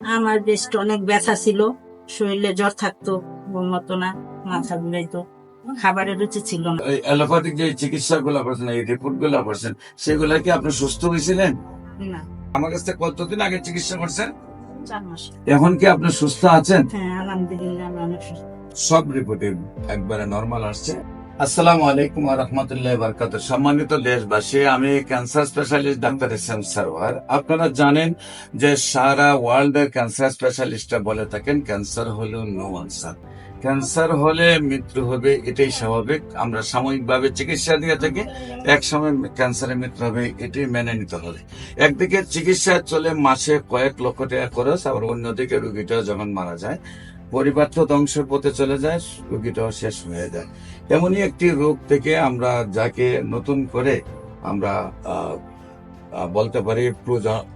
আমার বেশ অনেক ব্যথা ছিল শরীরে জ্বর থাকতো ঘুম হতো না মাথা ঘুরাইতো খাবারের রুচি ছিল না। এই অ্যালোপ্যাথিক যে চিকিৎসা গুলা করছেন এই রিপোর্টগুলা করছেন সেগুলা কি আপনি সুস্থ হয়েছিলেন? না। আমার কাছ কতদিন আগে চিকিৎসা করছেন? চার মাস। এখন কি আপনি সুস্থ আছেন? হ্যাঁ আলহামদুলিল্লাহ আমি অনেক সুস্থ। সব রিপোর্টে একবারে নর্মাল আসছে। আসসালামু আলাইকুম রহমতুল্লাহ বরকাত সম্মানিত দেশবাসী, আমি cancer specialist doctor S M Sarwar আপনারা জানেন যে সারা ওয়ার্ল্ড এর ক্যান্সার স্পেশালিস্টরা বলে থাকেন, ক্যান্সার হলো নো আনসার ক্যান্সার হলে মৃত্যু হবে, এটাই স্বাভাবিক। আমরা সাময়িকভাবে চিকিৎসা দিয়ে থাকি এক সময় ক্যান্সারের মৃত্যু হবে এটাই মেনে নিতে হবে। একদিকে চিকিৎসা চলে মাসে কয়েক লক্ষ টাকা খরচ, আবার অন্যদিকে রুগীটা যখন মারা যায় পরিবার তো ধ্বংসের পথে চলে যায়, রোগীটাও শেষ হয়ে যায়। এমনই একটি রোগ থেকে আমরা যাকে নতুন করে আমরা বলতে পারি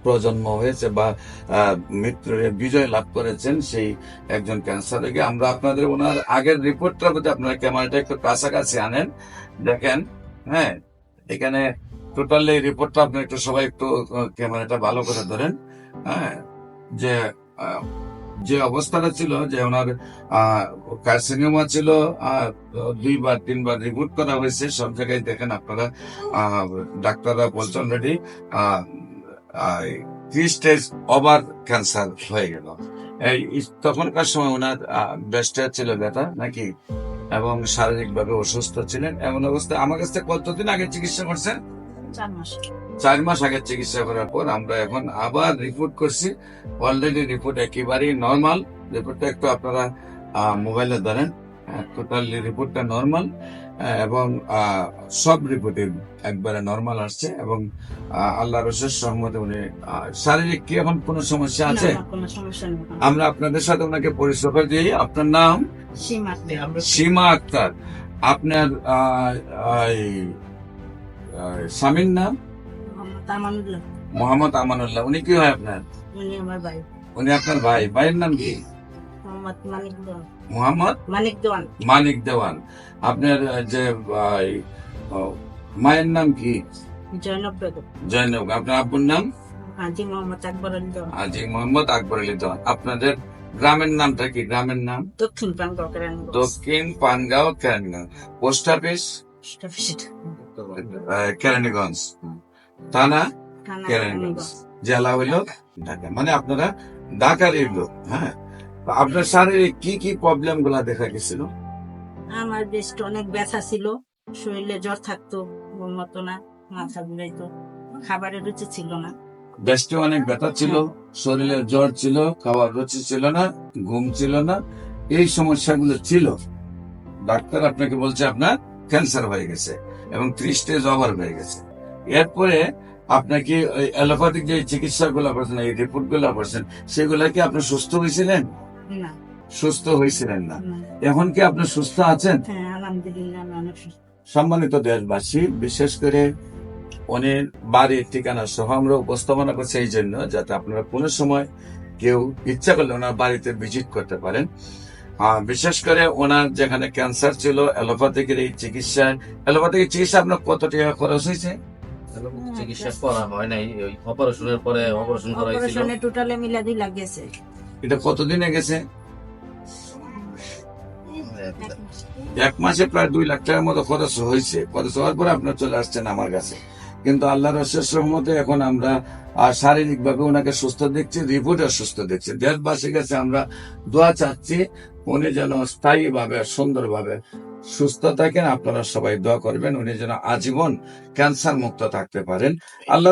প্রজন্ম হয়েছে বা মৃত্যুর বিজয় লাভ করেছেন সেই একজন ক্যান্সার রোগী। আমরা আপনাদের ওনার আগের রিপোর্টটা যদি আপনারা ক্যামেরাটা একটু কাছাকাছি আনেন। দেখেন হ্যাঁ এখানে টোটাল এই রিপোর্টটা আপনি একটু সবাই একটু ক্যামেরাটা ভালো করে ধরেন। হ্যাঁ যে যে অবস্থাটা ছিল, যে ওনার কার্সিনোমা ছিল দুইবার, তিনবার রিপোর্ট করা হয়েছে, সব জায়গায় দেখেন আপনারা ডাক্তাররা বলছেন already three stage over cancer হয়ে গেল। এই তখনকার সময় ওনার ব্রেস্টে ছিল ব্যথা, নাকি? এবং শারীরিকভাবে অসুস্থ ছিলেন, এমন অবস্থায় আমার কাছ কতদিন আগে চিকিৎসা করছেন? চার মাস। চার মাস আগে চিকিৎসা করার পর আমরা এখন আবার রিপোর্ট করছি। অলরেডি রিপোর্ট একেবারেই নর্মাল রিপোর্টটা একটু আপনারা মোবাইলে ধরেন। টোটাল রিপোর্টটা নর্মাল এবং সব রিপোর্টে একবারে নর্মাল আসছে এবং আহ, আল্লাহর রসের সহমতে উনি শারীরিক কি এখন কোনো সমস্যা আছে? আমরা আপনাদের সাথে ওনাকে পরিচয় করে দিই। আপনার নাম? সীমা সীমা আক্তার। আপনার স্বামীর নাম? আমানুল্লাহ। মোহাম্মদ আমানুল্লাহ উনি কি হয় আপনার? উনি আমার ভাই। উনি আপনার ভাই। ভাইয়ের নাম কি? মোহাম্মদ মানিক দেওয়ান। মানিক দেওয়ান। আপনার যে মায়ের নাম কি? জয়নব বেগম। জয়নব। আপনার আব্বুর নাম? হাজি মোহাম্মদ আকবর আলী দেওয়ান। আজি মোহাম্মদ আকবর আলী দেওয়ান। আপনাদের গ্রামের নামটা কি? গ্রামের নাম? দক্ষিণ প্রাঙ্গল কেরানীগঞ্জ। দক্ষিণ পানগাঁও কেরানীগঞ্জ। Post office? কেরানীগঞ্জ। থানা কেরানীগঞ্জ জেলা হইল ঢাকা। মানে আপনারা ঢাকার লোক হ্যাঁ? আপনার শারীরিক কি কি প্রবলেমগুলা দেখা গেছিল? আমার বেশ অনেক ব্যথা ছিল শরীরে জ্বর থাকতো ঘুম হতো না মাথা ঘুরাইতো খাবারের রুচি ছিল না। বেস্টে অনেক ব্যথা ছিল শরীরে জ্বর ছিল খাওয়ার রুচি ছিল না ঘুম ছিল না। এই সমস্যাগুলো ছিল। ডাক্তার আপনাকে বলছে আপনার ক্যান্সার হয়ে গেছে এবং ত্রিশ স্টেজ ওভার হয়ে গেছে। এরপরে আপনাকে ওই অ্যালোপ্যাথিক যে চিকিৎসা গুলা করছেন এই রিপোর্টগুলা করছেন সেগুলা কি আপনি সুস্থ হয়েছিলেন? না। সুস্থ হয়েছিলেন না। এখন কি আপনি সুস্থ আছেন? হ্যাঁ অনেক সম্মানিত দেশবাসী বিশেষ করে উনির বাড়ির ঠিকানা সহ আমরা উপস্থাপনা করছি এই জন্য যাতে আপনারা কোনো সময় কেউ ইচ্ছা করলে ওনার বাড়িতে ভিজিট করতে পারেন। বিশেষ করে ওনার যেখানে ক্যান্সার ছিল অ্যালোপ্যাথিকের এই চিকিৎসায় অ্যালোপ্যাথিক চিকিৎসা আপনার কত টাকা খরচ হয়েছে? চিকিৎসা করা হয় নাই। ওই অপারেশনের পরে অপারেশন করা হয়েছিল অপারেশনে টোটালে মিলা দুই লাখ গেছে। এটা কতদিনে গেছে? এক মাসে প্রায় দুই লাখ টাকার মতো খরচ হয়েছে। খরচ হওয়ার পরে আপনার চলে আসছেন আমার কাছে। কিন্তু আল্লাহর রসের সহমতে এখন আমরা আর শারীরিক ভাবে ওনাকে সুস্থ দেখছি রিপোর্টে সুস্থ দেখছি। দেশবাসীর কাছে আমরা দোয়া চাচ্ছি উনি যেন স্থায়ী ভাবে সুন্দর ভাবে সুস্থ থাকেন। আপনারা সবাই দোয়া করবেন। উনি যেন আজীবন ক্যান্সার মুক্ত থাকতে পারেন। আল্লাহ